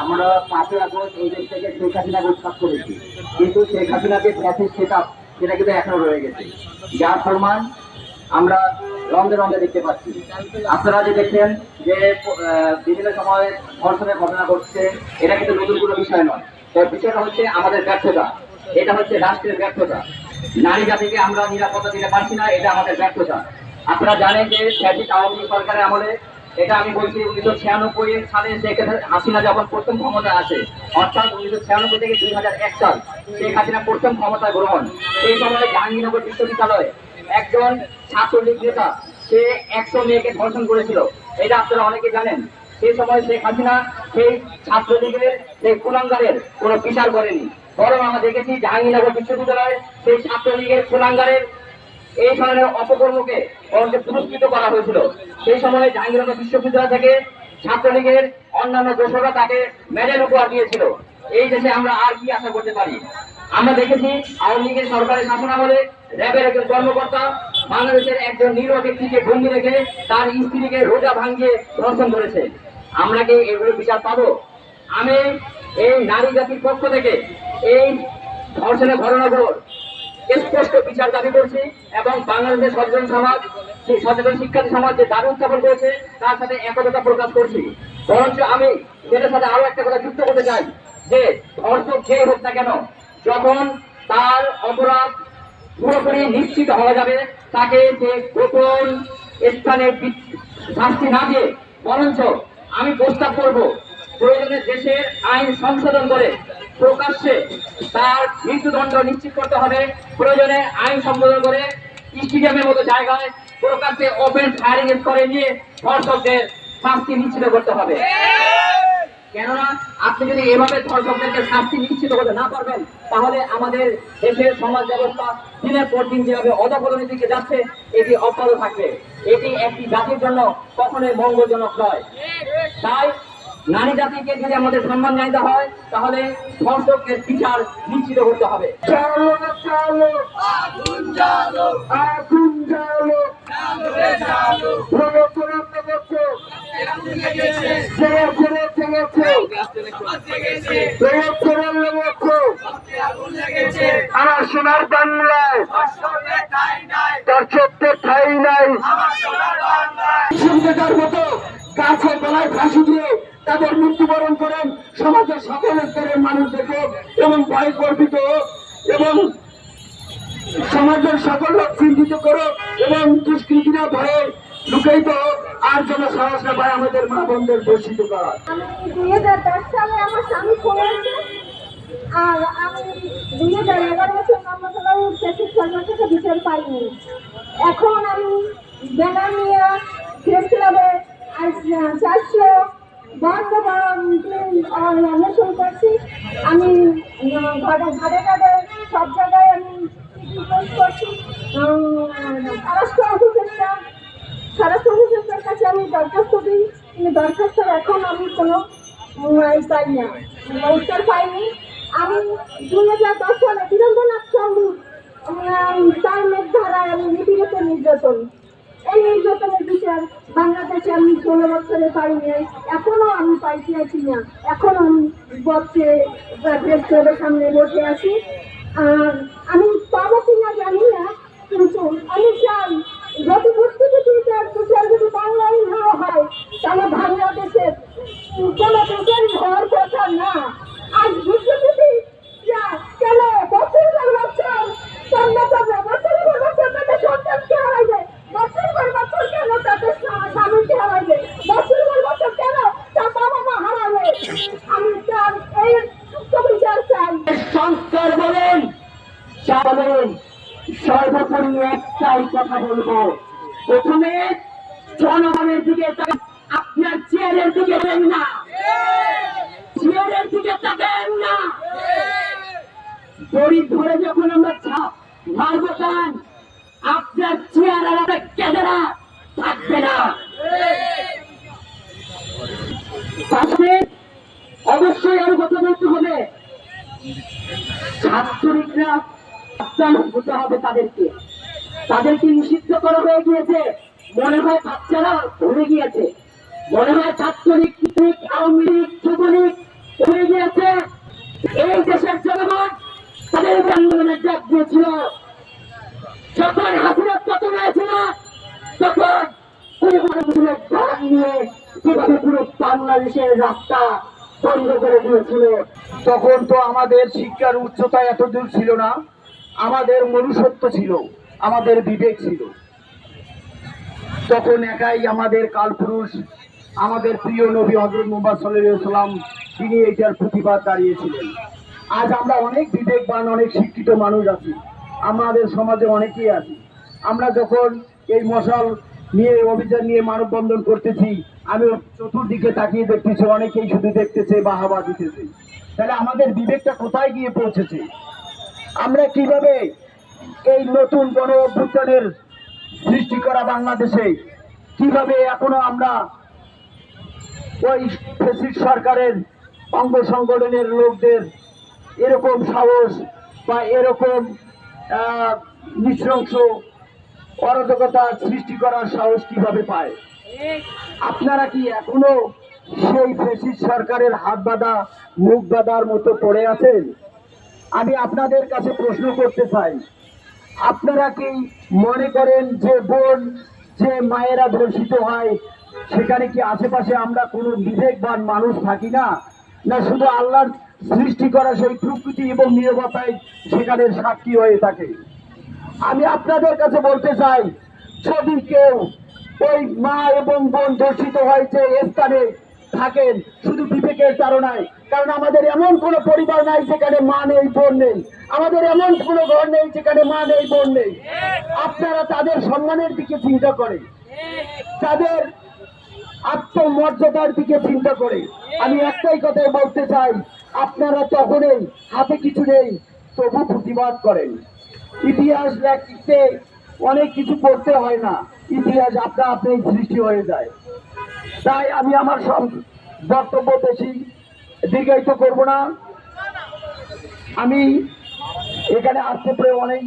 আমরা পাঁচই আগস্ট এই দেশ থেকে শেখ হাসিনা উৎখাত করেছি। কিন্তু শেখ হাসিনাকে প্যাসেজ সেটা সেটা কিন্তু এখনও রয়ে গেছে। যার প্রমাণ আমরা রন্ধে রন্ধে দেখতে পাচ্ছি। আপনারা যে দেখছেন যে বিভিন্ন সময় ধর্ষণের ঘটনা ঘটছে, এটা কিন্তু নতুন কোনো বিষয় নয়। তো বিষয়টা হচ্ছে আমাদের ব্যর্থতা। এটা হচ্ছে রাষ্ট্রের ব্যর্থতা। নারী জাতিকে আমরা নিরাপত্তা দিতে পারছি না, এটা আমাদের ব্যর্থতা। আপনারা জানেন যে ফ্যাসিস্ট আওয়ামী সরকারের আমলে এটা আমি বলছি উনিশশো ছিয়ানব্বই সালে শেখ হাসিনা যখন প্রথম ক্ষমতা আসে, অর্থাৎ উনিশশো ছিয়ানব্বই থেকে দুই হাজার এক সাল শেখ হাসিনা প্রথম ক্ষমতা গ্রহণ, সেই সময় জাহাঙ্গীরনগর বিশ্ববিদ্যালয়ে একজন ছাত্রলীগ নেতা, সে একশো মেয়েকে ধর্ষণ করেছিল। এটা আপনারা অনেকে জানেন। সেই সময় শেখ হাসিনা সেই ছাত্রলীগের, সেই কুলাঙ্গারের কোনো বিচার করেনি। বরং আমরা দেখেছি জাহাঙ্গীরনগর বিশ্ববিদ্যালয়ে সেই ছাত্রলীগের কুলাঙ্গারের এই ধরনের অপকর্মকে বরঞ্চ পুরস্কৃত করা হয়েছিল। সেই সময় জাহাঙ্গীরনগর বিশ্ববিদ্যালয় থেকে ছাত্রলীগের অন্যান্য দোষরা তাকে মেডেল উপহার দিয়েছিল। এই দেশে আমরা আর কি আশা করতে পারি? আমরা দেখেছি আওয়ামী লীগের সরকারের শাসনামলে র্যাবের একজন কর্মকর্তা বাংলাদেশের একজন নিরীহ ব্যক্তিকে বন্দি রেখে তার স্ত্রীকে রোজা ভাঙিয়ে ধর্ষণ করেছে। আমরা কি এগুলো বিচার পাবো? আমি এই নারী জাতির পক্ষ থেকে এই ধর্ষণের ঘটনাগুলোর স্পষ্ট বিচার দাবি করছি এবং বাংলাদেশের সচেতন সমাজ, সেই সচেতন শিক্ষার্থী সমাজ যে দাবি উত্থাপন করেছে, তার সাথে একতা প্রকাশ করছি। বরঞ্চ আমি এটার সাথে আরও একটা কথা যুক্ত করতে চাই, যে ধর্ষক যে হোক না কেন, যখন তার অপরাধ পুরোপুরি নিশ্চিত হওয়া যাবে, তাকে যে গোপন স্থানে শাস্তি না দিয়ে, বরঞ্চ আমি প্রস্তাব করব প্রয়োজনে দেশের আইন সংশোধন করে প্রকাশ্যে তার মৃত্যুদণ্ড নিশ্চিত করতে হবে। প্রয়োজনে আইন সম্বোধন করে স্টেডিয়ামের মতো জায়গায় প্রকাশ্যে ওপেন ফায়ারিং করে নিয়ে ধর্ষকদের শাস্তি নিশ্চিত করতে হবে। কেননা আপনি যদি এভাবে ধর্ষকদেরকে শাস্তি নিশ্চিত করতে না পারবেন, তাহলে আমাদের দেশের সমাজ ব্যবস্থা দিনের পর দিন যেভাবে অধপতনের দিকে যাচ্ছে, এটি অব্যাহত থাকবে। এটি একটি জাতির জন্য কখনোই মঙ্গলজনক নয়। তাই নারী জাতিকে যদি আমাদের সম্মান জানাতে হয় তাহলে ধর্ষকের বিচার নিশ্চিত করতে হবে। চালো চালো আগুন আগুন করছ আমার সোনার বাংলায় দর্শকদের ঠাই নাই। সুবিধার মতো গাছের গলায় ফাঁসি দিয়ে তাদের মৃত্যুবরণ করেন সমাজের সকল স্তরের মানুষদেরকে এবং ভয় গর্বিত এবং সমাজের সকল লোক চিন্তিত করো এবং দুষ্কৃতিরা ভয়ে লুকাইত আর যেন সাহস না আমাদের মা বোনদের দর্শিত করা আমার স্বামী করেছে আর আমি দুই হাজার এগারো বছর নামতলায় উঠতেছি সরকার থেকে বিচার পাইনি। এখন আমি ব্যানার নিয়ে প্রেস ক্লাবে চারশো অন্বেষণ করছি। আমি ঘাটে ঘাটে ঘাটে সব জায়গায় আমি পোস্ট করছি। স্বরাষ্ট্র অফিসের স্বরাষ্ট্র অফিসের কাছে আমি দরখাস্ত দিই। কিন্তু দরখাস্ত এখন আমি কোনো পাই না উত্তর পাইনি। আমি দুই হাজার দশ সালে বীরেন্দ্রনাথ চৌধুরী তার মেঘধারায় আমি নিপীড়িত নির্যাতন এই নির্যাতনের বিচার বাংলাদেশে আমি ষোলো বছরে পাইনি, এখনও আমি পাইতে আছি না। এখন আমি বসে প্রেস সামনে বসে আছি। আর আমি পাবো কিনা জানি না, কিন্তু আমি চাই যদি প্রত্যেকে বিচার বিচার যদি বাংলায় না হয়, তাহলে বাংলাদেশের কোনো বিচারই হওয়ার সর্বোপরি একটাই কথা বলব। প্রথমে জনগণের দিকে আপনার চেয়ারের দিকে দেন না। চেয়ারের দিকে তাকান না। দড়ি ধরে যখন আমরা ছাপ মারবো টান আপনার চেয়ার আর ক্যামেরা থাকবে না। অবশ্যই আরও কথা বলতে হবে। ছাত্রলীগরা সাবধান হতে হবে তাদেরকে। তাদেরকে নিষিদ্ধ করা হয়ে গিয়েছে। মনে হয় বাচ্চারা ভুলে গিয়েছে। মনে হয় ছাত্রলীগ লীগ, আওয়ামী লীগ যুবলীগ হয়েছে এই দেশের জনগণ তাদের এই আন্দোলনের ডাক দিয়েছিল। যখন হাসিনার পতন হয়েছিল তখন পুরো মানুষের ডাক নিয়ে কীভাবে পুরো বাংলাদেশের রাস্তা বন্ধ করে দিয়েছিল তখন তো আমাদের শিক্ষার উচ্চতা এত দূর ছিল না। আমাদের মনুষ্যত্ব ছিল, আমাদের বিবেক ছিল। তখন একাই আমাদের কালপুরুষ, আমাদের প্রিয় নবী হজরত মোহাম্মদ সাল্লাম তিনি এটার প্রতিবাদ দাঁড়িয়েছিলেন। আজ আমরা অনেক বিবেকবান, অনেক শিক্ষিত মানুষ আছি। আমাদের সমাজে অনেকেই আছি। আমরা যখন এই মশাল নিয়ে, অভিযান নিয়ে মানববন্ধন করতেছি, আমি চতুর্দিকে তাকিয়ে দেখতেছি, অনেকেই শুধু দেখতেছে বাহাবা দিতেছে। তাহলে আমাদের বিবেকটা কোথায় গিয়ে পৌঁছেছে? আমরা কীভাবে এই নতুন গণ অভ্যুত্থানের সৃষ্টি করা বাংলাদেশে, কীভাবে এখনও আমরা ওই ফেসিস্ট সরকারের অঙ্গ সংগঠনের লোকদের এরকম সাহস বা এরকম নৃশংস অরাজকতা সৃষ্টি করার সাহস কীভাবে পায়? আপনারা কি এখনও সেই ফেসিস্ট সরকারের হাত বাঁধা, মুখ বাঁধার মতো পড়ে আছেন? আমি আপনাদের কাছে প্রশ্ন করতে চাই। আপনারা কি মনে করেন যে বোন, যে মায়েরা ধর্ষিত হয়, সেখানে কি আশেপাশে আমরা কোনো বিবেকবান মানুষ থাকি না? না শুধু আল্লাহর সৃষ্টি করা সেই প্রকৃতি এবং নিরবতায় সেখানে সাক্ষী হয়ে থাকে? আমি আপনাদের কাছে বলতে চাই, যদি কেউ ওই মা এবং বোন ধর্ষিত হয়েছে এ স্থানে থাকেন, শুধু বিবেকের তাড়নায়। কারণ আমাদের এমন কোনো পরিবার নাই যেখানে মা নেই, বোন নেই। আমাদের এমন কোনো ঘর নেই যেখানে মা নেই, বোন নেই। আপনারা তাদের সম্মানের দিকে চিন্তা করে তাদের আত্মমর্যাদার দিকে চিন্তা করে আমি একটাই কথাই বলতে চাই, আপনারা তখনই হাতে কিছু নেই, তবু প্রতিবাদ করেন। ইতিহাস লিখতে অনেক কিছু করতে হয় না। ইতিহাস আপনা আপনি সৃষ্টি হয়ে যায়। তাই আমি আমার সব বক্তব্য বেশি দীর্ঘায়িত করব না। আমি এখানে আসতে পেরে অনেক